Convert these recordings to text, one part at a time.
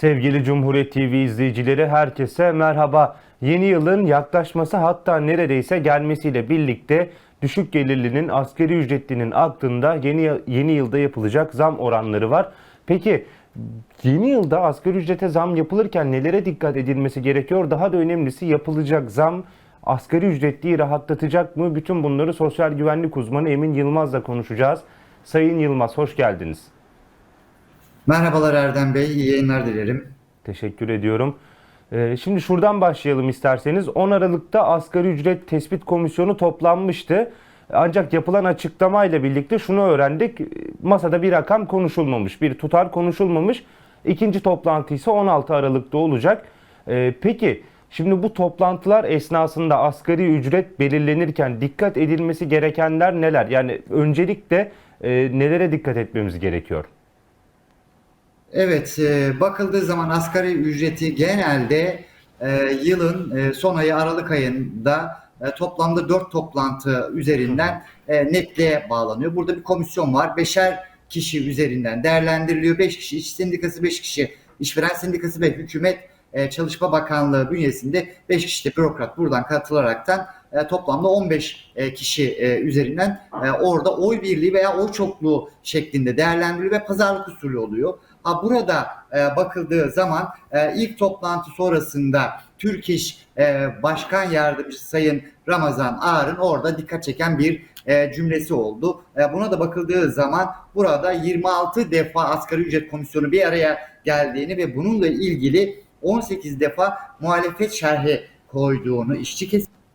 Sevgili Cumhuriyet TV izleyicileri herkese merhaba. Yeni yılın yaklaşması hatta neredeyse gelmesiyle birlikte düşük gelirlinin asgari ücretlinin aklında yeni yeni yılda yapılacak zam oranları var. Peki yeni yılda asgari ücrete zam yapılırken nelere dikkat edilmesi gerekiyor? Daha da önemlisi yapılacak zam asgari ücretliyi rahatlatacak mı? Bütün bunları sosyal güvenlik uzmanı Emin Yılmaz'la konuşacağız. Sayın Yılmaz hoş geldiniz. Merhabalar Erdem Bey, iyi yayınlar dilerim. Teşekkür ediyorum. Ee, Şimdi şuradan başlayalım isterseniz. 10 Aralık'ta Asgari Ücret Tespit Komisyonu toplanmıştı. Ancak yapılan açıklamayla birlikte şunu öğrendik. Masada bir rakam konuşulmamış, bir tutar konuşulmamış. İkinci toplantı ise 16 Aralık'ta olacak. Ee, Peki şimdi bu toplantılar esnasında asgari ücret belirlenirken dikkat edilmesi gerekenler neler? Yani öncelikle e, nelere dikkat etmemiz gerekiyor? Evet, e, bakıldığı zaman asgari ücreti genelde e, yılın e, son ayı Aralık ayında e, toplamda 4 toplantı üzerinden e, netliğe bağlanıyor. Burada bir komisyon var. Beşer kişi üzerinden değerlendiriliyor. 5 kişi iş sendikası, 5 kişi işveren sendikası ve hükümet e, Çalışma Bakanlığı bünyesinde 5 kişi de bürokrat buradan katılaraktan e, toplamda 15 e, kişi e, üzerinden orada oy birliği veya oy çokluğu şeklinde değerlendiriliyor ve pazarlık usulü oluyor. Ha burada bakıldığı zaman ilk toplantı sonrasında Türk İş Başkan Yardımcısı Sayın Ramazan Ağar'ın orada dikkat çeken bir cümlesi oldu. Buna da bakıldığı zaman burada 26 defa asgari ücret komisyonu bir araya geldiğini ve bununla ilgili 18 defa muhalefet şerhi koyduğunu, işçi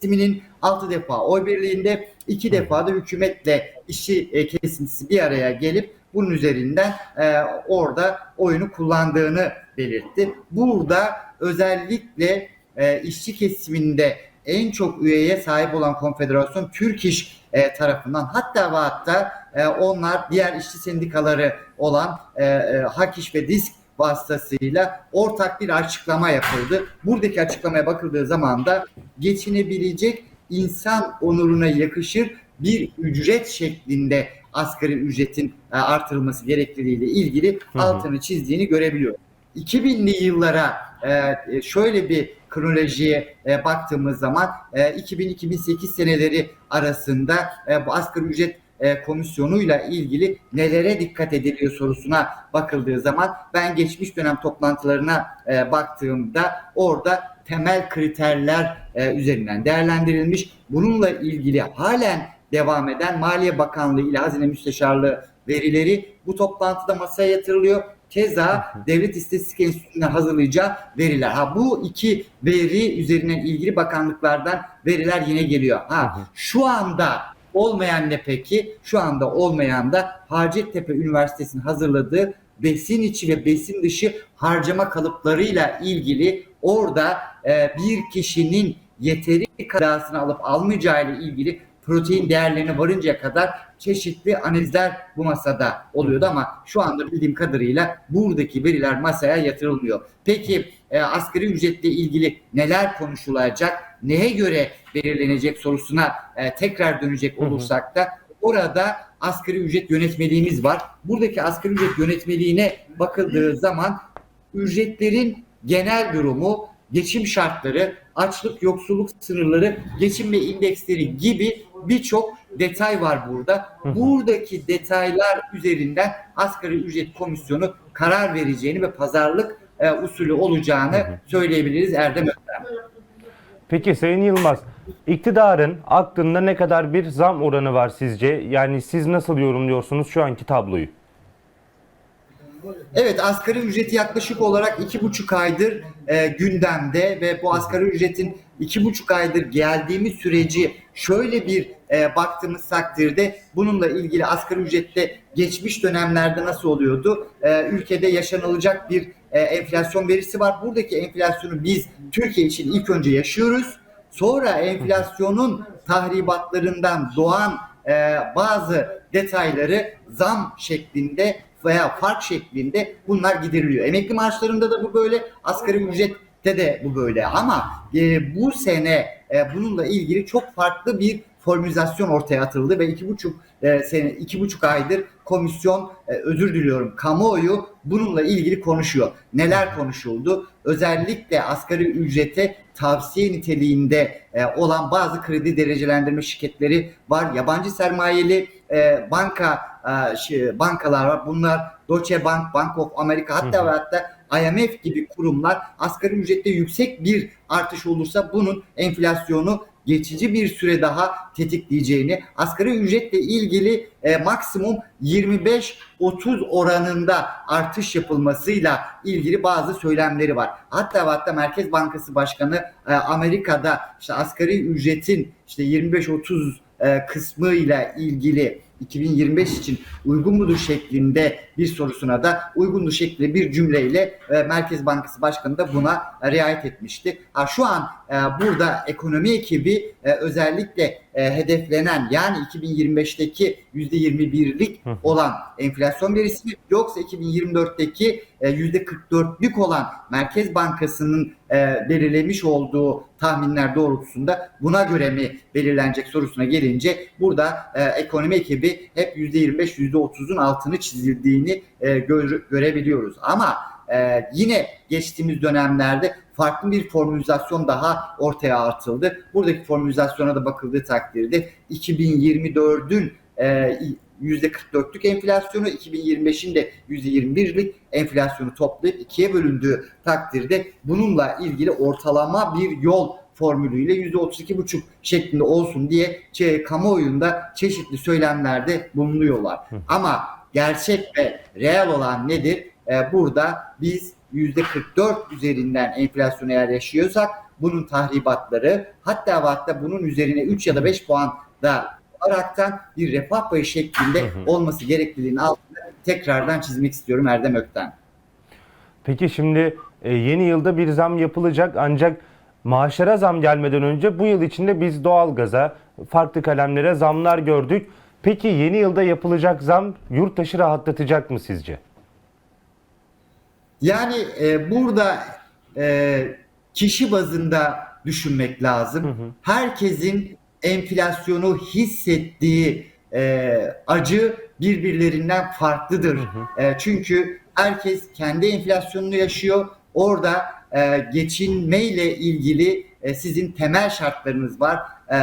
kesiminin 6 defa oy birliğinde 2 defa da hükümetle işçi e, kesintisi bir araya gelip bunun üzerinden e, orada oyunu kullandığını belirtti. Burada özellikle e, işçi kesiminde en çok üyeye sahip olan konfederasyon Türk İş e, tarafından hatta ve hatta e, onlar diğer işçi sendikaları olan e, e, Hak İş ve Disk vasıtasıyla ortak bir açıklama yapıldı. Buradaki açıklamaya bakıldığı zaman da geçinebilecek insan onuruna yakışır bir ücret şeklinde asgari ücretin e, artırılması gerekliliğiyle ilgili Hı hı. altını çizdiğini görebiliyor. 2000'li yıllara e, şöyle bir kronolojiye e, baktığımız zaman e, 2000-2008 seneleri arasında e, bu asgari ücret e, komisyonuyla ilgili nelere dikkat ediliyor sorusuna bakıldığı zaman ben geçmiş dönem toplantılarına e, baktığımda orada temel kriterler e, üzerinden değerlendirilmiş. Bununla ilgili halen devam eden Maliye Bakanlığı ile Hazine Müsteşarlığı verileri bu toplantıda masaya yatırılıyor. Keza Devlet İstatistik Enstitüsü'nün hazırlayacağı veriler. Ha bu iki veri üzerinden ilgili bakanlıklardan veriler yine geliyor. Ha şu anda olmayan ne peki? Şu anda olmayan da Hacettepe Üniversitesi'nin hazırladığı besin içi ve besin dışı harcama kalıplarıyla ilgili orada e, bir kişinin yeteri kadasını alıp almayacağı ile ilgili protein değerlerine varıncaya kadar çeşitli analizler bu masada oluyordu ama şu anda bildiğim kadarıyla buradaki veriler masaya yatırılmıyor. Peki e, asgari ücretle ilgili neler konuşulacak, neye göre belirlenecek sorusuna e, tekrar dönecek olursak da orada asgari ücret yönetmeliğimiz var. Buradaki asgari ücret yönetmeliğine bakıldığı zaman ücretlerin genel durumu, geçim şartları, açlık, yoksulluk sınırları, geçim ve indeksleri gibi birçok detay var burada. Buradaki detaylar üzerinden asgari ücret komisyonu karar vereceğini ve pazarlık e, usulü olacağını söyleyebiliriz Erdem Özlem. Peki Sayın Yılmaz, iktidarın aklında ne kadar bir zam oranı var sizce? Yani siz nasıl yorumluyorsunuz şu anki tabloyu? Evet asgari ücreti yaklaşık olarak iki buçuk aydır e, gündemde ve bu asgari ücretin iki buçuk aydır geldiğimiz süreci şöyle bir e, baktığımız takdirde bununla ilgili asgari ücrette geçmiş dönemlerde nasıl oluyordu? E, ülkede yaşanılacak bir e, enflasyon verisi var. Buradaki enflasyonu biz Türkiye için ilk önce yaşıyoruz. Sonra enflasyonun tahribatlarından doğan e, bazı detayları zam şeklinde veya fark şeklinde bunlar gideriliyor. Emekli maaşlarında da bu böyle, asgari ücrette de bu böyle. Ama e, bu sene e, bununla ilgili çok farklı bir formülizasyon ortaya atıldı ve iki buçuk e, sene, iki buçuk aydır komisyon e, özür diliyorum kamuoyu bununla ilgili konuşuyor. Neler konuşuldu? Özellikle asgari ücrete tavsiye niteliğinde e, olan bazı kredi derecelendirme şirketleri var. Yabancı sermayeli e, banka e, şey, bankalar var. Bunlar Deutsche Bank, Bank of America hatta Hı hı. ve hatta IMF gibi kurumlar asgari ücrette yüksek bir artış olursa bunun enflasyonu geçici bir süre daha tetikleyeceğini, asgari ücretle ilgili e, maksimum 25-30 oranında artış yapılmasıyla ilgili bazı söylemleri var. Hatta hatta Merkez Bankası Başkanı e, Amerika'da işte asgari ücretin işte 25-30 e, kısmıyla ilgili 2025 için uygun mudur şeklinde bir sorusuna da uygundur şeklinde bir cümleyle e, Merkez Bankası Başkanı da buna riayet etmişti. Ha, şu an e, burada ekonomi ekibi e, özellikle e, hedeflenen yani 2025'teki %21'lik Hı hı. olan enflasyon verisi yoksa 2024'teki e, %44'lük olan Merkez Bankası'nın e, belirlemiş olduğu tahminler doğrultusunda buna göre mi belirlenecek sorusuna gelince burada e, ekonomi ekibi hep %25 %30'un altını çizildiğini e, gör- görebiliyoruz. Ama e, yine geçtiğimiz dönemlerde farklı bir formülizasyon daha ortaya atıldı. Buradaki formülizasyona da bakıldığı takdirde 2024'ün e, %44'lük enflasyonu 2025'in de %21'lik enflasyonu toplayıp ikiye bölündüğü takdirde bununla ilgili ortalama bir yol formülüyle %32,5 şeklinde olsun diye kamuoyunda çeşitli söylemlerde bulunuyorlar. Ama gerçek ve reel olan nedir? Ee, burada biz %44 üzerinden enflasyon eğer yaşıyorsak bunun tahribatları hatta hatta bunun üzerine 3 ya da 5 puan da olaraktan bir refah payı şeklinde Hı hı. olması gerekliliğinin altını tekrardan çizmek istiyorum Erdem Ökten. Peki şimdi e, yeni yılda bir zam yapılacak ancak maaşlara zam gelmeden önce bu yıl içinde biz doğalgaza, farklı kalemlere zamlar gördük. Peki yeni yılda yapılacak zam yurttaşı rahatlatacak mı sizce? Yani e, burada e, kişi bazında düşünmek lazım. Herkesin enflasyonu hissettiği e, acı birbirlerinden farklıdır. E, çünkü herkes kendi enflasyonunu yaşıyor. Orada e, geçinmeyle ilgili e, sizin temel şartlarınız var. E,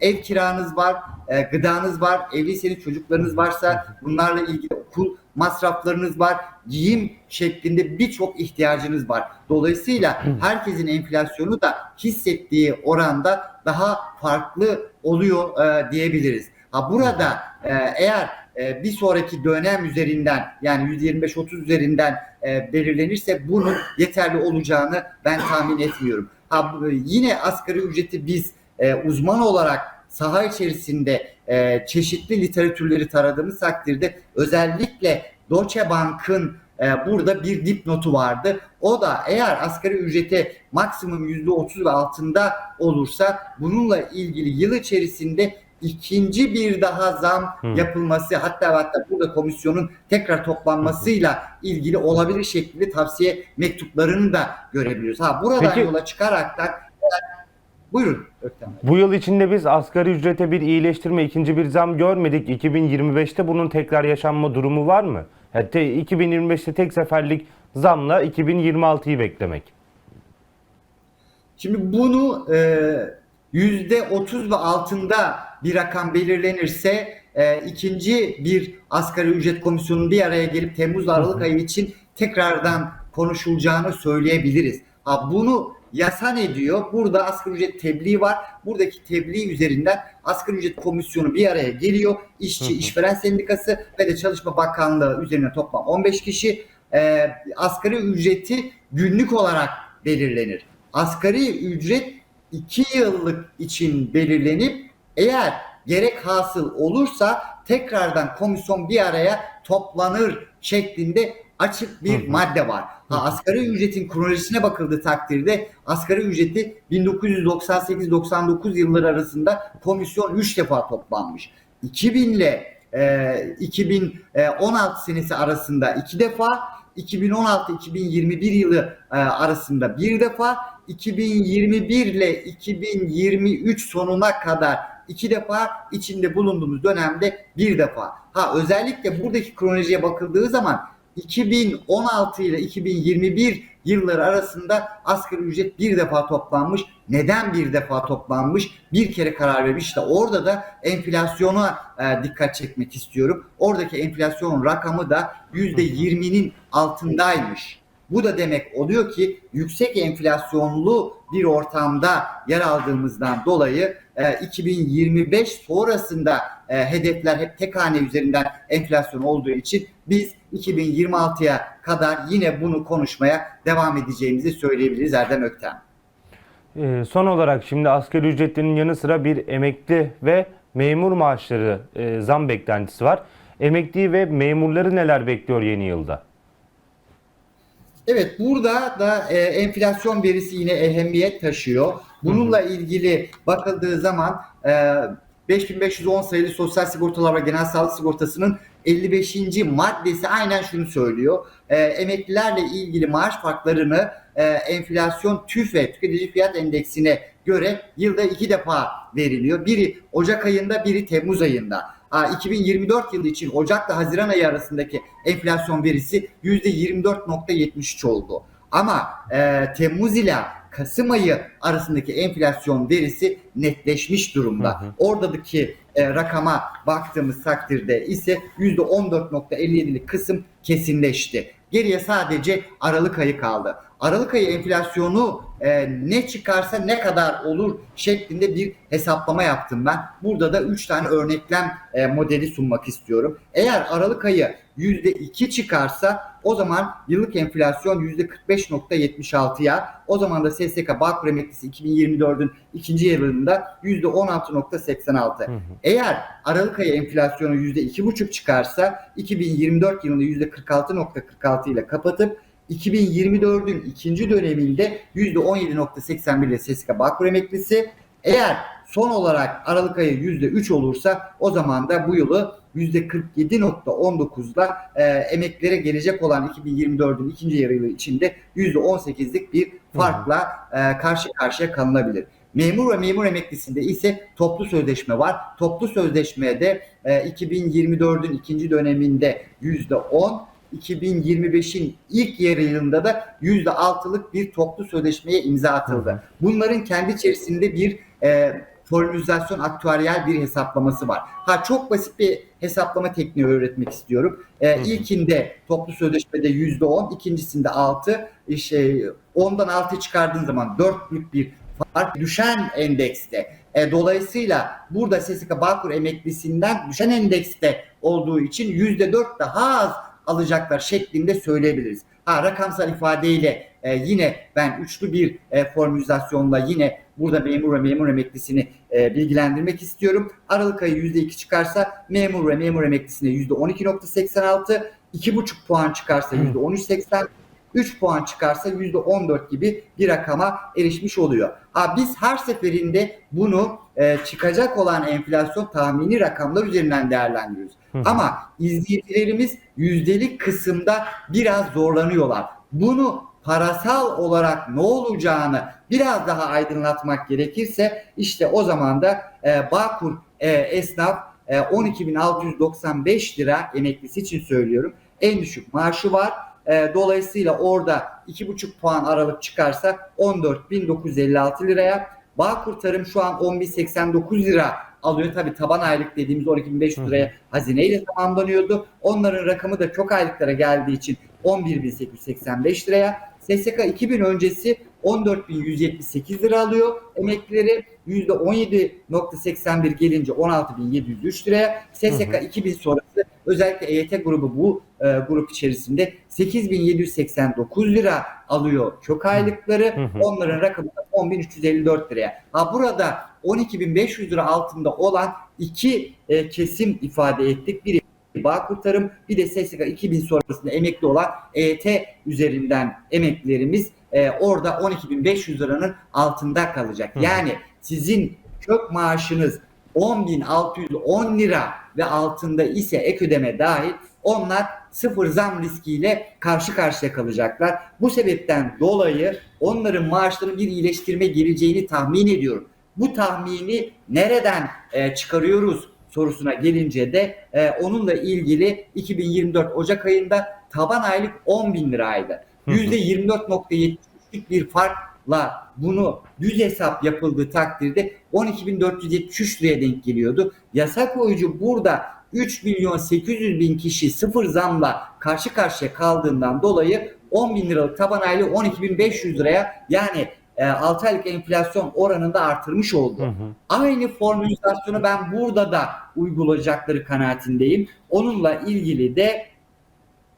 ev kiranız var, e, gıdanız var, evliyseniz çocuklarınız varsa bunlarla ilgili okul masraflarınız var, giyim şeklinde birçok ihtiyacınız var. Dolayısıyla herkesin enflasyonu da hissettiği oranda daha farklı oluyor e, diyebiliriz. Ha burada e, eğer e, bir sonraki dönem üzerinden yani %25-30 üzerinden e, belirlenirse bunun yeterli olacağını ben tahmin etmiyorum. Ha yine asgari ücreti biz e, uzman olarak saha içerisinde e, çeşitli literatürleri taradığımız takdirde özellikle Deutsche Bank'ın e, burada bir dipnotu vardı. O da eğer asgari ücrete maksimum %30 ve altında olursa bununla ilgili yıl içerisinde ikinci bir daha zam Hmm. yapılması hatta hatta burada komisyonun tekrar toplanmasıyla ilgili olabilir şekilde tavsiye mektuplarını da görebiliyoruz. Ha buradan Peki- yola çıkaraktan buyurun Öktem Bey. Bu yıl içinde biz asgari ücrete bir iyileştirme, ikinci bir zam görmedik. 2025'te bunun tekrar yaşanma durumu var mı? Yani te- 2025'te tek seferlik zamla 2026'yı beklemek. Şimdi bunu yüzde otuz ve altında bir rakam belirlenirse e, ikinci bir asgari ücret komisyonunun bir araya gelip Temmuz Aralık ayı için tekrardan konuşulacağını söyleyebiliriz. Ha, bunu yasan ediyor. Burada asgari ücret tebliği var. Buradaki tebliğ üzerinden asgari ücret komisyonu bir araya geliyor. İşçi, işveren sendikası ve de Çalışma Bakanlığı üzerine toplam 15 kişi e, asgari ücreti günlük olarak belirlenir. Asgari ücret 2 yıllık için belirlenip eğer gerek hasıl olursa tekrardan komisyon bir araya toplanır şeklinde açık bir Hı hı. madde var. Ha, asgari ücretin kronolojisine bakıldığı takdirde asgari ücreti 1998-99 yılları arasında komisyon 3 defa toplanmış. 2000 ile e, 2016 senesi arasında 2 defa 2016-2021 yılı e, arasında bir defa 2021 ile 2023 sonuna kadar iki defa içinde bulunduğumuz dönemde bir defa. Ha özellikle buradaki kronolojiye bakıldığı zaman 2016 ile 2021 yılları arasında asgari ücret bir defa toplanmış. Neden bir defa toplanmış? Bir kere karar vermiş. İşte orada da enflasyona e, dikkat çekmek istiyorum. Oradaki enflasyon rakamı da %20'nin altındaymış. Bu da demek oluyor ki yüksek enflasyonlu bir ortamda yer aldığımızdan dolayı e, 2025 sonrasında e, hedefler hep tek hane üzerinden enflasyon olduğu için biz 2026'ya kadar yine bunu konuşmaya devam edeceğimizi söyleyebiliriz Erdem Ökten. Ee, son olarak şimdi asgari ücretlinin yanı sıra bir emekli ve memur maaşları e, zam beklentisi var. Emekli ve memurları neler bekliyor yeni yılda? Evet burada da e, enflasyon verisi yine ehemmiyet taşıyor. Bununla ilgili bakıldığı zaman e, 5510 sayılı Sosyal Sigortalar ve Genel Sağlık Sigortası'nın 55. maddesi aynen şunu söylüyor. E, emeklilerle ilgili maaş farklarını e, enflasyon TÜFE tüketici fiyat endeksine göre yılda iki defa veriliyor. Biri Ocak ayında, biri Temmuz ayında. Ha, 2024 yılı için Ocak'la Haziran ayı arasındaki enflasyon verisi %24.73 oldu. Ama e, Temmuz ile Kasım ayı arasındaki enflasyon verisi netleşmiş durumda. Hı hı. Oradaki e, rakama baktığımız takdirde ise %14.57'lik kısım kesinleşti. Geriye sadece Aralık ayı kaldı. Aralık ayı enflasyonu e, ne çıkarsa ne kadar olur şeklinde bir hesaplama yaptım ben. Burada da 3 tane örneklem e, modeli sunmak istiyorum. Eğer Aralık ayı %2 çıkarsa o zaman yıllık enflasyon %45.76'ya o zaman da SSK Bağkur emeklisi 2024'ün ikinci yılında %16.86. Hı hı. Eğer Aralık ayı enflasyonu %2,5 çıkarsa 2024 yılında %46.46 ile kapatıp 2024'ün ikinci döneminde %17.81 ile SSK Bağkur emeklisi eğer son olarak Aralık ayı %3 olursa o zaman da bu yılı %47.19'da e, emeklilere gelecek olan 2024'ün ikinci yarı yılı içinde %18'lik bir farkla e, karşı karşıya kalınabilir. Memur ve memur emeklisinde ise toplu sözleşme var. Toplu sözleşmede e, 2024'ün ikinci döneminde %10, 2025'in ilk yarı yılında da %6'lık bir toplu sözleşmeye imza atıldı. Bunların kendi içerisinde bir e, formülizasyon aktüeryel bir hesaplaması var. Ha çok basit bir hesaplama tekniği öğretmek istiyorum. E, Hı hı. ilkinde toplu sözleşmede %10, ikincisinde 6, şey 10'dan 6 çıkardığın zaman 4'lük bir fark düşen endekste. E, dolayısıyla burada SSK Bağkur emeklisinden düşen endekste olduğu için %4 daha az alacaklar şeklinde söyleyebiliriz. Ha, rakamsal ifadeyle e, yine ben üçlü bir e, formülizasyonla yine burada memur ve memur emeklisini e, bilgilendirmek istiyorum. Aralık ayı %2 çıkarsa memur ve memur emeklisine %12.86, 2,5 puan çıkarsa %13.80, 3 puan çıkarsa %14 gibi bir rakama erişmiş oluyor. Ha biz her seferinde bunu e, çıkacak olan enflasyon tahmini rakamlar üzerinden değerlendiriyoruz. Hı. Ama izleyicilerimiz yüzdelik kısımda biraz zorlanıyorlar. Bunu parasal olarak ne olacağını biraz daha aydınlatmak gerekirse işte o zaman da e, Bağkur e, esnaf e, 12.695 lira emeklisi için söylüyorum. En düşük maaşı var. E, dolayısıyla orada 2,5 puan aralık çıkarsa 14.956 liraya. Bağkur Tarım şu an 10.089 lira alıyor. Tabi taban aylık dediğimiz 12.500 liraya hazineyle tamamlanıyordu. Onların rakamı da çok aylıklara geldiği için 11.885 liraya. SSK 2000 öncesi 14.178 lira alıyor. Emeklileri %17.81 gelince 16.703 liraya. SSK Hı hı. 2000 sonrası özellikle EYT grubu bu e, grup içerisinde 8.789 lira alıyor kök aylıkları. Hı hı. Onların rakamı da 10.354 liraya. Ha burada 12.500 lira altında olan iki e, kesim ifade ettik. Biri Bağkur Tarım bir de SSK 2000 sonrasında emekli olan EYT üzerinden emeklilerimiz e, orada 12.500 liranın altında kalacak. Hı. Yani sizin kök maaşınız 10.610 lira ve altında ise ek ödeme dahil onlar sıfır zam riskiyle karşı karşıya kalacaklar. Bu sebepten dolayı onların maaşlarının bir iyileştirme geleceğini tahmin ediyorum. Bu tahmini nereden e, çıkarıyoruz sorusuna gelince de e, onunla ilgili 2024 Ocak ayında taban aylık 10 bin liraydı. Hı hı. %24.73'lük bir farkla bunu düz hesap yapıldığı takdirde 12.473 liraya denk geliyordu. Yasa koyucu burada 3 milyon 800 bin kişi sıfır zamla karşı karşıya kaldığından dolayı 10 bin liralık taban aylığı 12.500 liraya yani e, 6 aylık enflasyon oranında artırmış oldu. Hı hı. Aynı formülizasyonu ben burada da uygulayacakları kanaatindeyim. Onunla ilgili de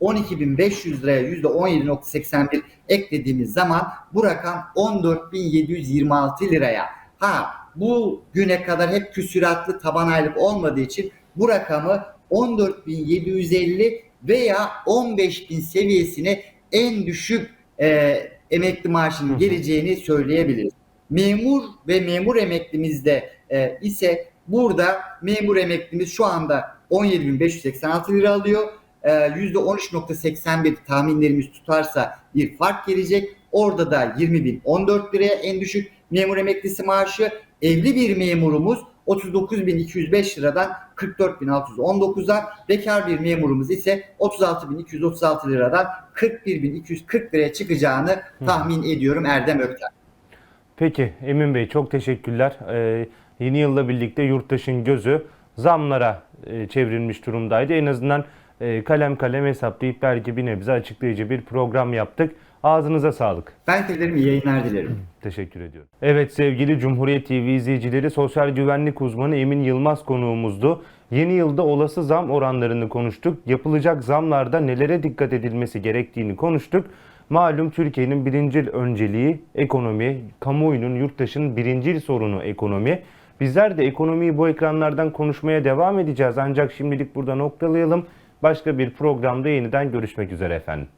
12.500 liraya %17.81 eklediğimiz zaman bu rakam 14.726 liraya. Ha bu güne kadar hep küsüratlı taban aylık olmadığı için bu rakamı 14.750 veya 15.000 seviyesine en düşük e, emekli maaşının geleceğini söyleyebiliriz. Memur ve memur emeklimizde e, ise burada memur emeklimiz şu anda 17.586 lira alıyor. E, %13.81 tahminlerimiz tutarsa bir fark gelecek. Orada da 20.014 liraya en düşük memur emeklisi maaşı. Evli bir memurumuz 39.205 liradan 44.619'a, bekar bir memurumuz ise 36.236 liradan 41.240 liraya çıkacağını tahmin ediyorum Erdem Ökten. Peki Emin Bey çok teşekkürler. Ee, yeni yılla birlikte yurttaşın gözü zamlara e, çevrilmiş durumdaydı. En azından e, kalem kalem hesaplayıp belki bir nebze açıklayıcı bir program yaptık. Ağzınıza sağlık. Ben dilerim iyi yayınlar dilerim. Teşekkür ediyorum. Evet sevgili Cumhuriyet TV izleyicileri sosyal güvenlik uzmanı Emin Yılmaz konuğumuzdu. Yeni yılda olası zam oranlarını konuştuk. Yapılacak zamlarda nelere dikkat edilmesi gerektiğini konuştuk. Malum Türkiye'nin birincil önceliği ekonomi, kamuoyunun, yurttaşın birincil sorunu ekonomi. Bizler de ekonomiyi bu ekranlardan konuşmaya devam edeceğiz ancak şimdilik burada noktalayalım. Başka bir programda yeniden görüşmek üzere efendim.